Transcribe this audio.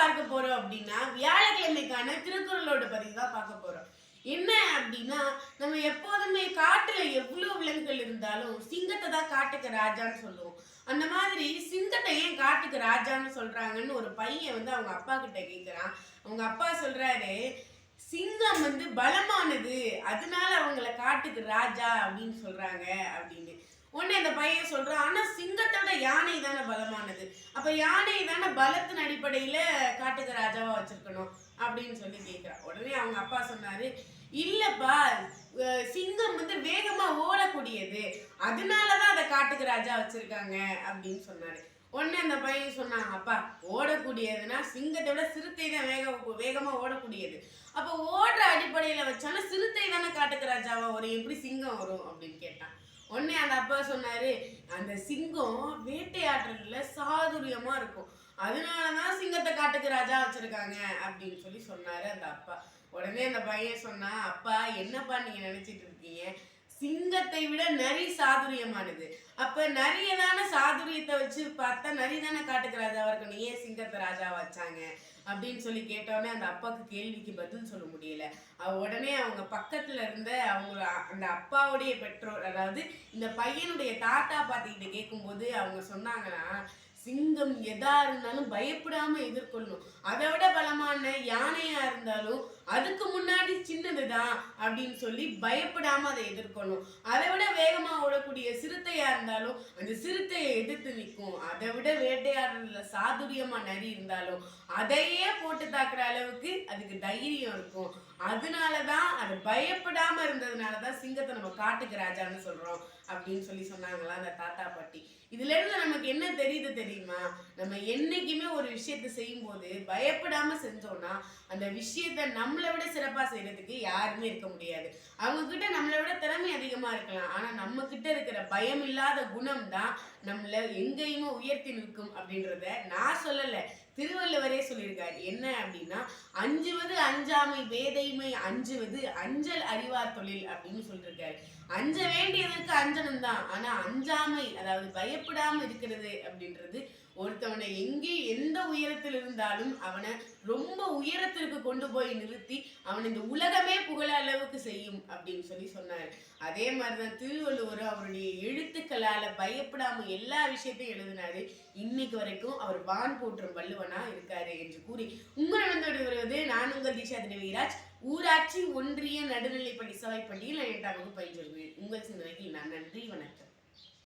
பார்க்க போறோம் அப்படின்னா வியாழக்கிழமைக்கான திருக்குறளோட பதிவு தான் பார்க்க போறோம். என்ன அப்படின்னா நம்ம எப்போதுமே காட்டுல எவ்வளவு விலங்குகள் இருந்தாலும் சிங்கத்தை தான் காட்டுக்கு ராஜான்னு சொல்லுவோம். அந்த மாதிரி சிங்கத்தை ஏன் காட்டுக்கு ராஜான்னு சொல்றாங்கன்னு ஒரு பையன் வந்து அவங்க அப்பா கிட்ட கேக்குறான். அவங்க அப்பா சொல்றாரு சிங்கம் வந்து பலமானது அதனால அவங்கள காட்டுக்கு ராஜா அப்படின்னு சொல்றாங்க அப்படின்னு. உடனே அந்த பையன் சொல்றான் ஆனா சிங்கத்தோட யானை தானே பலமானது? அப்ப யானை தானே பலத்தின் அடிப்படையில காட்டுக்கு ராஜாவா வச்சிருக்கணும் அப்படின்னு சொல்லி கேட்குறான் உடனே அவங்க அப்பா சொன்னாரு இல்லப்பா சிங்கம் வந்து வேகமா ஓடக்கூடியது. அதனாலதான் அதை காட்டுக்கு ராஜா வச்சிருக்காங்க அப்படின்னு சொன்னாரு. உடனே அந்த பையன் சொன்னாங்க அப்பா ஓடக்கூடியதுன்னா சிங்கத்தை விட சிறுத்தை தான் வேக வேகமா ஓடக்கூடியது. அப்போ ஓடுற அடிப்படையில வச்சாலும் சிறுத்தை தானே காட்டுக்கு ராஜாவா வரும். எப்படி சிங்கம் வரும்? அப்படின்னு கேட்டான். உடனே அந்த அப்பா சொன்னாரு அந்த சிங்கம் வேட்டையாடுறதுல சாதுரியமா இருக்கும். அதனாலதான் சிங்கத்தை காட்டுக்கு ராஜா வச்சிருக்காங்க அப்படின்னு சொல்லி சொன்னாரு அந்த அப்பா. உடனே அந்த பையன் சொன்னா அப்பா என்னப்பா நீங்க நினைச்சிட்டு இருக்கீங்க? சிங்கத்தை விட நரி சாதுரியமானது. அப்ப நரியதான சாதுரியத்தை வச்சு பார்த்தா நரி தானே காட்டுக்கு ராஜாவா இருக்கணும் ஏன் சிங்கத்தை ராஜாவா வச்சாங்க அப்படின்னு சொல்லி கேட்டோடனே அந்த அப்பாவுக்கு கேள்விக்கு பதில் சொல்ல முடியல. அவ உடனே அவங்க பக்கத்துல இருந்த அவங்க அந்த அப்பாவுடைய பெற்றோர் அதாவது இந்த பையனுடைய தாத்தா பாட்டிக்கிட்ட கேட்கும்போது அவங்க சொன்னாங்கன்னா சிங்கம் எதா இருந்தாலும் பயப்படாம எதிர்கொள்ளணும் அதை விட பலமான யானையா இருந்தாலும் அதுக்கு முன்னாடி சின்னதுதான் அப்படின்னு சொல்லி பயப்படாம அதை எதிர்கொள்ளணும் அதை விட வேகமா ஓடக்கூடிய சிறுத்தையா இருந்தாலும் அந்த சிறுத்தையை எதிர்த்து நிற்கும். அதை விட வேட்டையாடுறதுல சாதுரியமா நரி இருந்தாலும் அதையே போட்டு தாக்குற அளவுக்கு அதுக்கு தைரியம் இருக்கும். அதனாலதான் அது பயப்படாம இருந்ததுனாலதான் சிங்கத்தை நம்ம காட்டுக்கு ராஜான்னு சொல்றோம் அப்படின்னு சொல்லி சொன்னாங்களா அந்த தாத்தா பாட்டி. இதுல இருந்து நமக்கு என்ன தெரியுது தெரியுமா? நம்ம என்னைக்குமே ஒரு விஷயத்தை செய்யும் போது பயப்படாம செஞ்சோம்னா அந்த விஷயத்த நம்மளை விட சிறப்பா செய்யறதுக்கு யாருமே இருக்க முடியாது. அவங்க கிட்ட நம்மளை விட திறமை அதிகமா இருக்கலாம். ஆனா நம்ம கிட்ட இருக்கிற பயம் இல்லாத குணம் தான் நம்மளை எங்கேயுமே உயர்த்தி நிற்கும் அப்படின்றத நான் சொல்லல. திருவள்ளுவரே சொல்லியிருக்காரு. என்ன அப்படின்னா அஞ்சுவது அஞ்சாமை வேதைமை அஞ்சுவது அஞ்சல் அறிவார் தொழில் அப்படின்னு சொல்லியிருக்காரு. அஞ்ச வேண்டியதற்கு அஞ்சனம் தான் ஆனா அஞ்சாமை அதாவது பயப்படாமல் இருக்கிறது அப்படின்றது ஒருத்தவனை எங்கே எந்த உயரத்தில் இருந்தாலும் அவனை ரொம்ப உயரத்திற்கு கொண்டு போய் நிறுத்தி அவன் இந்த உலகமே புகழ அளவுக்கு செய்யும் அப்படின்னு சொல்லி சொன்னாரு. அதே மாதிரிதான் திருவள்ளுவர் அவருடைய எழுத்துக்களால பயப்படாம எல்லா விஷயத்தையும் எழுதினாரு. இன்னைக்கு வரைக்கும் அவர் வான் போற்றும் வள்ளுவனா இருக்காரு என்று கூறி உங்களிடம் வருவது நான் உங்கள் திஷா தினவீராஜ் ஊராட்சி ஒன்றிய நடுநிலைப்பள்ளி சபைப்பள்ளியில் நான் எட்டாம் வகுப்பு பயின்று உங்கள் சிந்தனைக்கு நான் நன்றி வணக்கம்.